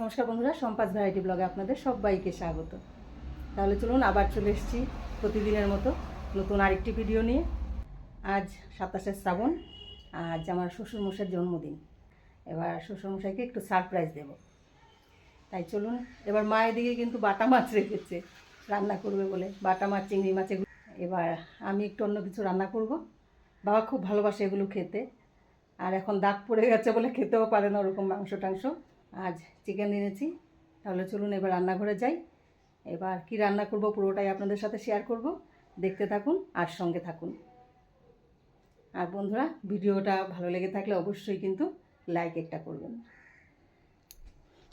নমস্কার বন্ধুরা, সম্পাস ভ্যারাইটি ব্লগে আপনাদের সবাইকে স্বাগত। তাহলে চলুন আবার চলে এসেছি প্রতিদিনের মতো নতুন আরেকটি ভিডিও নিয়ে। আজ সাতাশে শ্রাবণ, আজ আমার শ্বশুরমশাইয়ের জন্মদিন। এবার শ্বশুরমশাইকে একটু সারপ্রাইজ দেব। তাই চলুন, এবার মা এদিকে কিন্তু বাটা মাছ রেখেছে, রান্না করবে বলে। বাটা মাছ, চিংড়ি মাছ এগুলো। এবার আমি একটু অন্য কিছু রান্না করব। বাবা খুব ভালোবাসে এগুলো খেতে। আর এখন দাগ পড়ে গেছে বলে খেতেও পারে না ওরকম মাংস টাংস আজ চিকেন এনেছি। তাহলে চলুন এবার রান্নাঘরে যাই। এবার কি রান্না করব পুরোটাই আপনাদের সাথে শেয়ার করব। দেখতে থাকুন আর সঙ্গে থাকুন। আর বন্ধুরা, ভিডিওটা ভালো লেগে থাকলে অবশ্যই কিন্তু লাইক একটা করবেন।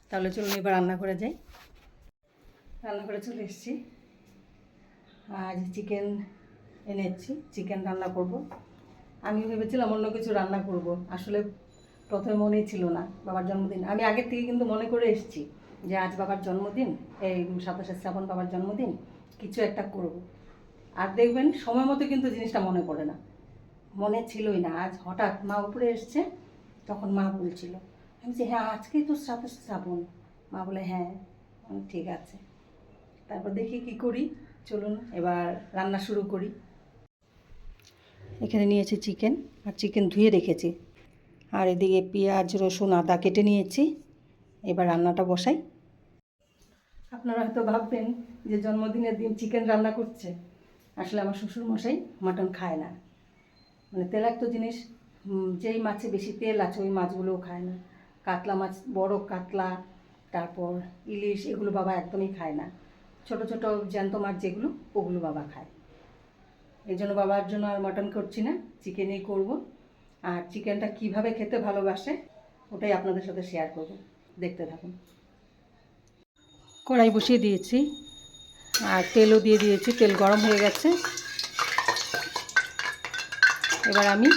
তাহলে চলুন এবার রান্নাঘরে যাই। রান্নাঘরে চলে এসেছি। আজ চিকেন এনেছি। চিকেন রান্না করব। আমি ভেবেছিলাম অন্য কিছু রান্না করব। আসলে প্রথমে মনেই ছিল না বাবার জন্মদিন। আমি আগের থেকে কিন্তু মনে করে এসেছি যে আজ বাবার জন্মদিন, এই সাতাশে শ্রাবণ বাবার জন্মদিন, কিছু একটা করব। আর দেখবেন, সময় মতো কিন্তু জিনিসটা মনে পড়ে না। মনে ছিলই না। আজ হঠাৎ মা উপরে এসছে, তখন মা বলছিল, আমি বলছি হ্যাঁ আজকেই তো সাতাশে শ্রাবণ। মা বলে হ্যাঁ ঠিক আছে। তারপর দেখি কি করি। চলুন, এবার রান্না শুরু করি। এখানে নিয়েছি চিকেন, আর চিকেন ধুয়ে রেখেছি। আর এদিকে পেঁয়াজ, রসুন, আদা কেটে নিয়েছি। এবার রান্নাটা বসাই। আপনারা হয়তো ভাববেন যে জন্মদিনের দিন চিকেন রান্না করছে। আসলে আমার শ্বশুর মশাই মাটন খায় না। মানে তেলাক্ত জিনিস যেই মাছে বেশি তেল আছে ওই মাছগুলোও খায় না। কাতলা মাছ, বড় কাতলা, তারপর ইলিশ, এগুলো বাবা একদমই খায় না। ছোট ছোট জ্যান্ত মাছ যেগুলো, ওগুলো বাবা খায়। এই জন্য বাবার জন্য আর মাটন করছি না চিকেনই করব। আর চিকেনটা কীভাবে খেতে ভালোবাসে, ওটাই আপনাদের সাথে শেয়ার করব। দেখতে থাকুন। কড়াই বসিয়ে দিয়েছি, আর তেলও দিয়ে দিয়েছি, তেল গরম হয়ে গেছে। এবার আমি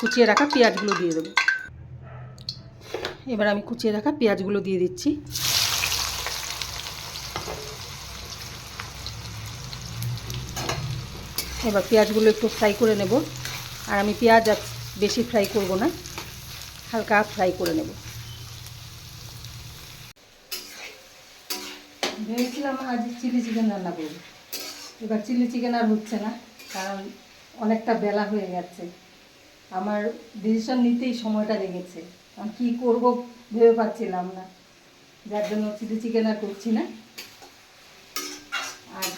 কুচিয়ে রাখা পেঁয়াজগুলো দিয়ে দেবো। এবার আমি কুচিয়ে রাখা পেঁয়াজগুলো দিয়ে দিচ্ছি। এবার পেঁয়াজগুলো একটু ফ্রাই করে নেব। আর আমি পেঁয়াজ আজ বেশি ফ্রাই করব না, হালকা ফ্রাই করে নেব। ভেবেছিলাম আজ চিলি চিকেন রান্না করব। এবার চিলি চিকেন আর হচ্ছে না, কারণ অনেকটা বেলা হয়ে গেছে। আমার ডিসিশন নিতেই সময়টা লেগেছে। আমি কী করব ভেবে পাচ্ছিলাম না। যার জন্য চিলি চিকেন আর করছি না। আর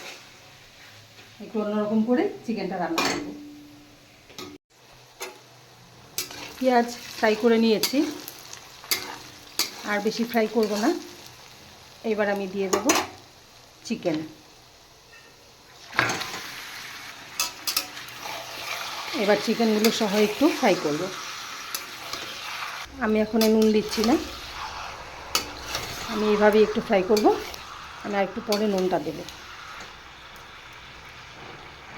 একটু অন্যরকম করে চিকেনটা রান্না করব। পেঁয়াজ ফ্রাই করে নিয়েছি। আর বেশি ফ্রাই করব না। এবার আমি দিয়ে দেব চিকেন। এবার চিকেনগুলো সহ একটু ফ্রাই করব। আমি এখন নুন দিচ্ছি না। আমি এইভাবেই একটু ফ্রাই করব। আমি আর একটু পরে নুনটা দেবো।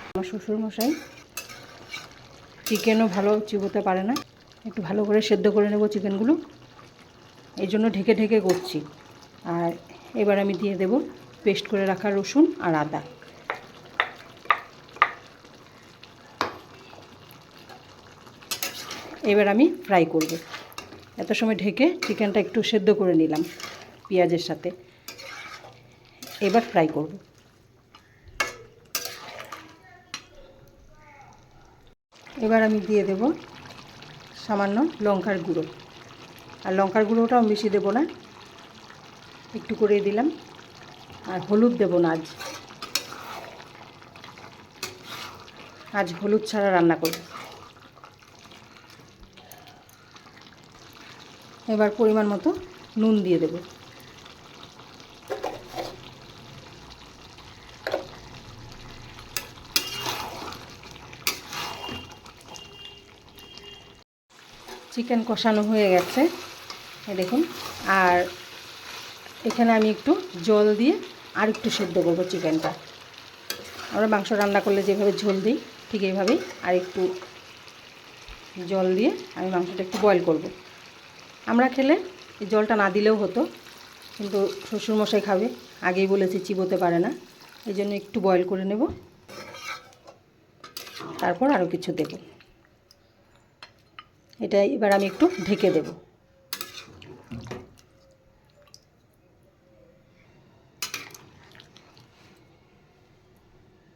আমার শ্বশুরমশাই চিকেনও ভালো চিবোতে পারে না। একটু ভালো করে সেদ্ধ করে নেব চিকেনগুলো। এই জন্য ঢেকে ঢেকে করছি। আর এবার আমি দিয়ে দেব পেস্ট করে রাখা রসুন আর আদা। এবার আমি ফ্রাই করব। এত সময় ঢেকে চিকেনটা একটু সেদ্ধ করে নিলাম পেঁয়াজের সাথে। এবার ফ্রাই করব। এবার আমি দিয়ে দেব সামান্য লঙ্কার গুঁড়ো। আর লঙ্কার গুঁড়োটাও মিশিয়ে দেবো না। একটু করে দিলাম। আর হলুদ দেবো না আজ। আজ হলুদ ছাড়া রান্না করব। এবার পরিমাণ মতো নুন দিয়ে দেব। চিকেন কষানো হয়ে গেছে। দেখুন, আর এখানে আমি একটু জল দিয়ে আর একটু সেদ্ধ করব চিকেনটা। আমরা মাংস রান্না করলে যেভাবে ঝোল দিই, ঠিক এইভাবেই। আর একটু জল দিয়ে আমি মাংসটা একটু বয়েল করব। আমরা খেলে এই জলটা না দিলেও হতো, কিন্তু শ্বশুরমশাই খাবে। আগেই বলেছি, চিবোতে পারে না। এই জন্য একটু বয়েল করে নেব। তারপর আরও কিছু দেব। এটা এবার আমি একটু ঢেকে দেব।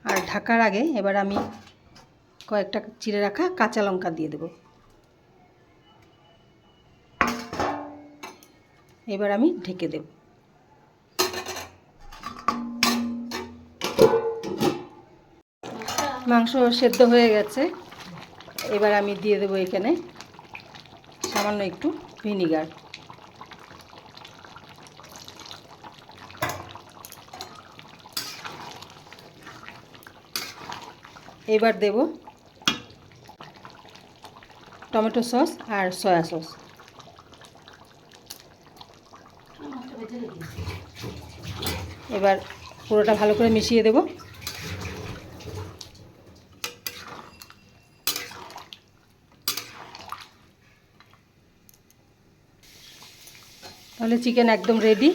আর ঢাকার আগে এবার আমি কয়েকটা চিড়ে রাখা কাঁচা লঙ্কা দিয়ে দেব। এবার আমি ঢেকে দেব। মাংস সেদ্ধ হয়ে গেছে। এবার আমি দিয়ে দেবো এখানে সামান্য একটু ভিনিগার। এবার দেব টমেটো সস আর সয়া সস। এবার পুরোটা ভালো করে মিশিয়ে দেব। তাহলে চিকেন একদম রেডি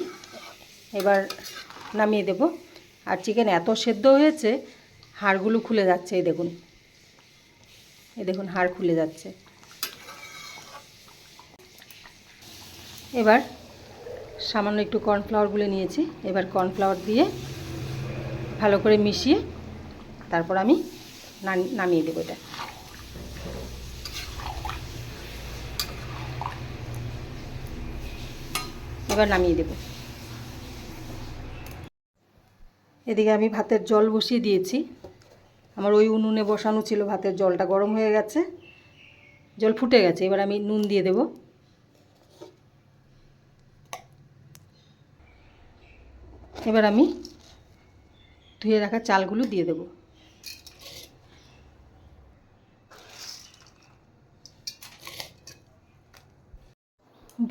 এবার নামিয়ে দেব। আর চিকেন এত সেদ্ধ হয়েছে, হাড়গুলো খুলে যাচ্ছে, এই দেখুন। এই দেখুন, হাড় খুলে যাচ্ছে। এবার সামান্য একটু কর্নফ্লাওয়ার গুলে নিয়েছি। এবার কর্নফ্লাওয়ার দিয়ে ভালো করে মিশিয়ে তারপর আমি নামিয়ে দেবো এটা। এবার নামিয়ে দেব। এদিকে আমি ভাতের জল বসিয়ে দিয়েছি। আমার ওই উনুনে বসানো ছিল, ভাতের জলটা গরম হয়ে গেছে। জল ফুটে গেছে, এবার আমি নুন দিয়ে দেব। এবার আমি ধুয়ে রাখা চালগুলো দিয়ে দেব।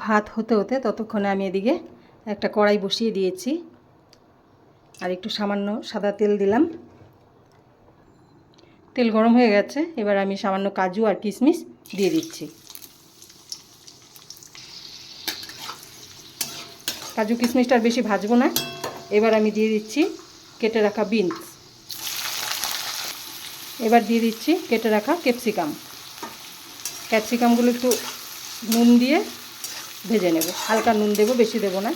ভাত হতে হতে ততক্ষণে আমি এদিকে একটা কড়াই বসিয়ে দিয়েছি। আর একটু সামান্য সাদা তেল দিলাম। তেল গরম হয়ে গেছে, এবার আমি সামান্য কাজু আর কিশমিশ দিয়ে দিচ্ছি। কাজু কিশমিশটা বেশি ভাজবো না। এবার আমি দিয়ে দিচ্ছি কেটে রাখা বিনস। এবার দিয়ে দিচ্ছি কেটে রাখা ক্যাপসিকাম। ক্যাপসিকামগুলো একটু নুন দিয়ে ভেজে নেব। হালকা নুন দেবো, বেশি দেবো না,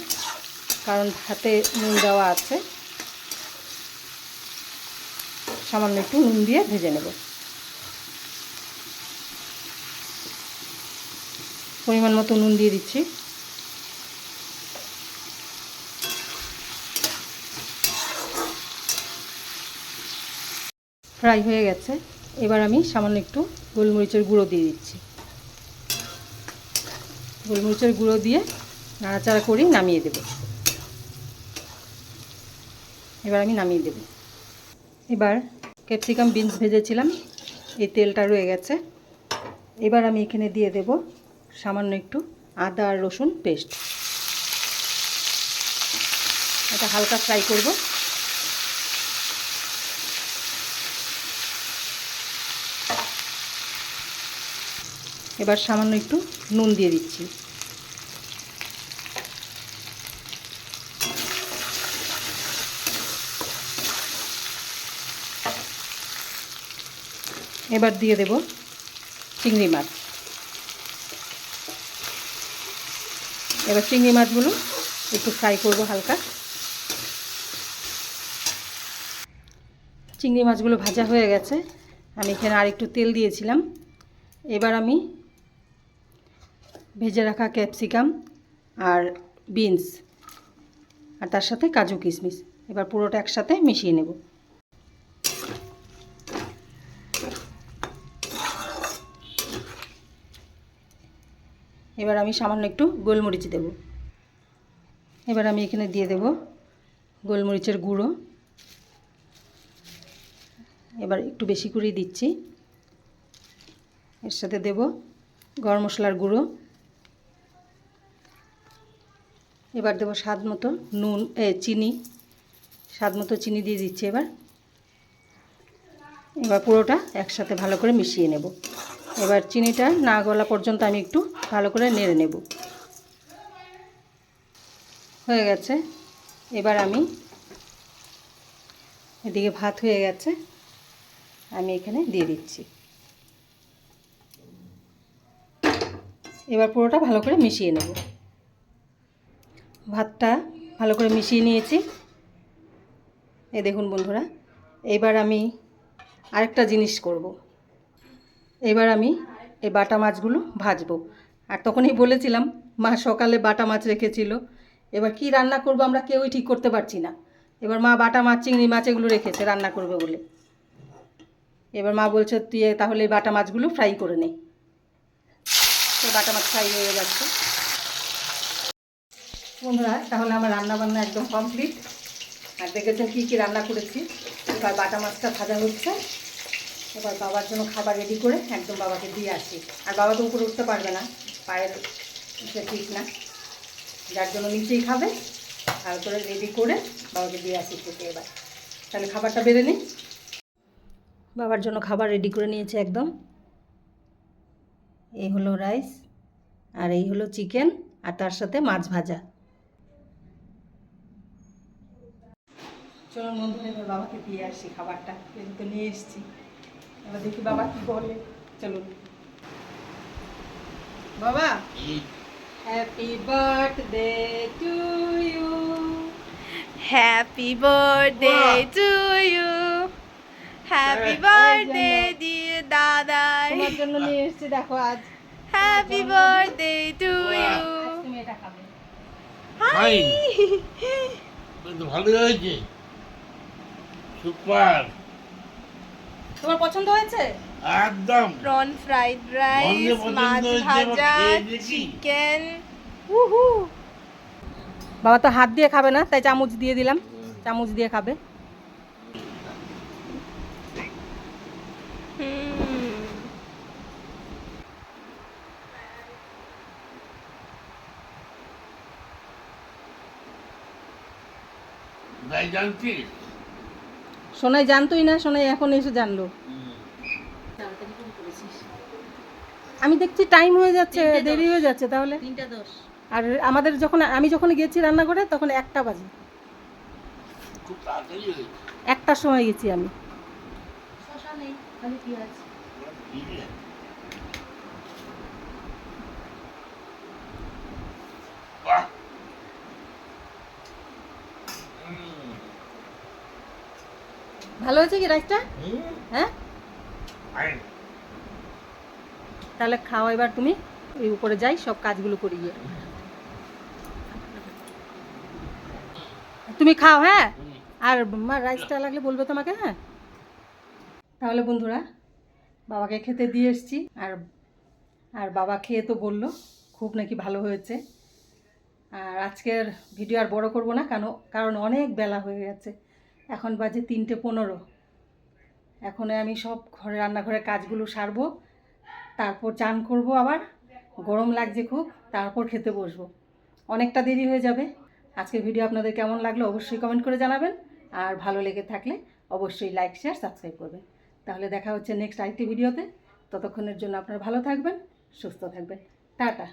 কারণ হাতে নুন দেওয়া আছে। সামান্য একটু নুন দিয়ে ভেজে নেব। পরিমাণ মতো নুন দিয়ে দিচ্ছি। ফ্রাই হয়ে গেছে। এবার আমি সামান্য একটু গোলমরিচের গুঁড়ো দিয়ে দিচ্ছি। গোলমরিচের গুঁড়ো দিয়ে নাড়াচাড়া করে নামিয়ে দেব। এবার আমি নামিয়ে দেব। এবার ক্যাপসিকাম বিনস ভেজেছিলাম, এই তেলটা রয়ে গেছে। এবার আমি এখানে দিয়ে দেব সামান্য একটু আদা আর রসুন পেস্ট। এটা হালকা ফ্রাই করব। এবার সামান্য একটু নুন দিয়ে দিচ্ছি। এবার দিয়ে দেব চিংড়ি মাছ। এবার চিংড়ি মাছগুলো একটু ফ্রাই করব হালকা। চিংড়ি মাছগুলো ভাজা হয়ে গেছে। আমি এখানে আর একটু তেল দিয়েছিলাম। এবার আমি ভেজে রাখা ক্যাপসিকাম আর বিনস আর তার সাথে কাজু কিশমিশ। এবার পুরোটা একসাথে মিশিয়ে নেব। এবার আমি সামান্য একটু গোলমরিচ দেব। এবার আমি এখানে দিয়ে দেব গোলমরিচের গুঁড়ো। এবার একটু বেশি করেই দিচ্ছি। এর সাথে দেব গরম মশলার গুঁড়ো। এবার দেবো স্বাদ মতো নুন চিনি। স্বাদ মতো চিনি দিয়ে দিচ্ছি এবার। এবার পুরোটা একসাথে ভালো করে মিশিয়ে নেব। এবার চিনিটা না গলা পর্যন্ত আমি একটু ভালো করে নেড়ে নেব। হয়ে গেছে। এবার আমি এদিকে ভাত হয়ে গেছে। আমি এখানে দিয়ে দিচ্ছি। এবার পুরোটা ভালো করে মিশিয়ে নেব। ভাতটা ভালো করে মিশিয়ে নিয়েছি। এই দেখুন বন্ধুরা, এবার আমি আরেকটা জিনিস করব। এবার আমি এই বাটা মাছগুলো ভাজবো। আর তখনই বলেছিলাম, মা সকালে বাটা মাছ রেখেছিল। এবার কি রান্না করব আমরা কেউই ঠিক করতে পারছি না। এবার মা বাটা মাছ, চিংড়ি মাছ এগুলো রেখেছে, রান্না করবে বলে। এবার মা বলছে, তুই তাহলে এই বাটা মাছগুলো ফ্রাই করে নে। বাটা মাছ ফ্রাই হয়ে যাচ্ছে। বন্ধুরা, তাহলে আমার রান্না বান্না একদম কমপ্লিট আর দেখেছেন কী কী রান্না করেছি? এবার বাটা মাছটা ভাজা হচ্ছে। এবার বাবার জন্য খাবার রেডি করে একদম বাবাকে দিয়ে আসি। আর বাবা তো উপরে উঠতে পারবে না, পায়ের ঠিক না। যার জন্য নিচেই খাবে। আর করে রেডি করে বাবাকে দিয়ে আসি খেতে এবার। তাহলে খাবারটা বেড়ে নিই। বাবার জন্য খাবার রেডি করে নিয়েছে একদম। এই হলো রাইস আর এই হলো চিকেন আর তার সাথে মাছ ভাজা। চলুন বন্ধুরা এবার বাবাকে দিয়ে আসি খাবারটা। এই তো নিয়ে এসেছি। এবার দেখি বাবা কি বলে। চলো। বাবা happy birthday to you happy you. Happy এই birthday, জন্য। dear দাদাই. তোমার জন্য নিয়ে এসেছি দেখো আজ। Birthday to you. আজ তুমি এটা খাবে. কিন্তু ভালো হয়েছে। সুপার তোমার পছন্দ হয়েছে একদম rice, বন্ধে পছন্দ মাছ ভাজা, chicken. Woohoo. বাবা তো হাত দিয়ে খাবে না তাই চামচ দিয়ে দিলাম চামচ দিয়ে খাবে. জানছিস সোনাই জানতোই না সোনাই এখন এসে জানলো। আমি দেখছি টাইম হয়ে যাচ্ছে দেরি হয়ে যাচ্ছে তাহলে। আর আমাদের যখন আমি যখন গেছি রান্না করে তখন একটা বাজে। খুব একটার সময় গেছি আমি। বাহ! ভালো হয়েছে কি রাইসটা হ্যাঁ? তাহলে খাও এবার তুমি। ওই উপরে যাই সব কাজগুলো করি গিয়ে। তুমি খাও হ্যাঁ? আর মা রাইসটা লাগলে বলবে তোমাকে হ্যাঁ? তাহলে বন্ধুরা বাবাকে খেতে দিয়ে এসছি। আর আর বাবা খেয়ে তো বলল খুব নাকি ভালো হয়েছে। আর আজকের ভিডিও আর বড় করব না কেন কারণ অনেক বেলা হয়ে গেছে। এখন বাজে তিনটে পনেরো। এখন আমি সব ঘরে, রান্নাঘরের কাজগুলো সারবো, তারপর চান করব আবার, গরম লাগছে খুব, তারপর খেতে বসবো। অনেকটা দেরি হয়ে যাবে। আজকের ভিডিও আপনাদের কেমন লাগল অবশ্যই কমেন্ট করে জানাবেন, আর ভালো লেগে থাকলে অবশ্যই লাইক, শেয়ার, সাবস্ক্রাইব করবেন। তাহলে দেখা হচ্ছে নেক্সট আরেকটি ভিডিওতে। ততক্ষণের জন্য আপনারা ভালো থাকবেন, সুস্থ থাকবেন। টাটা।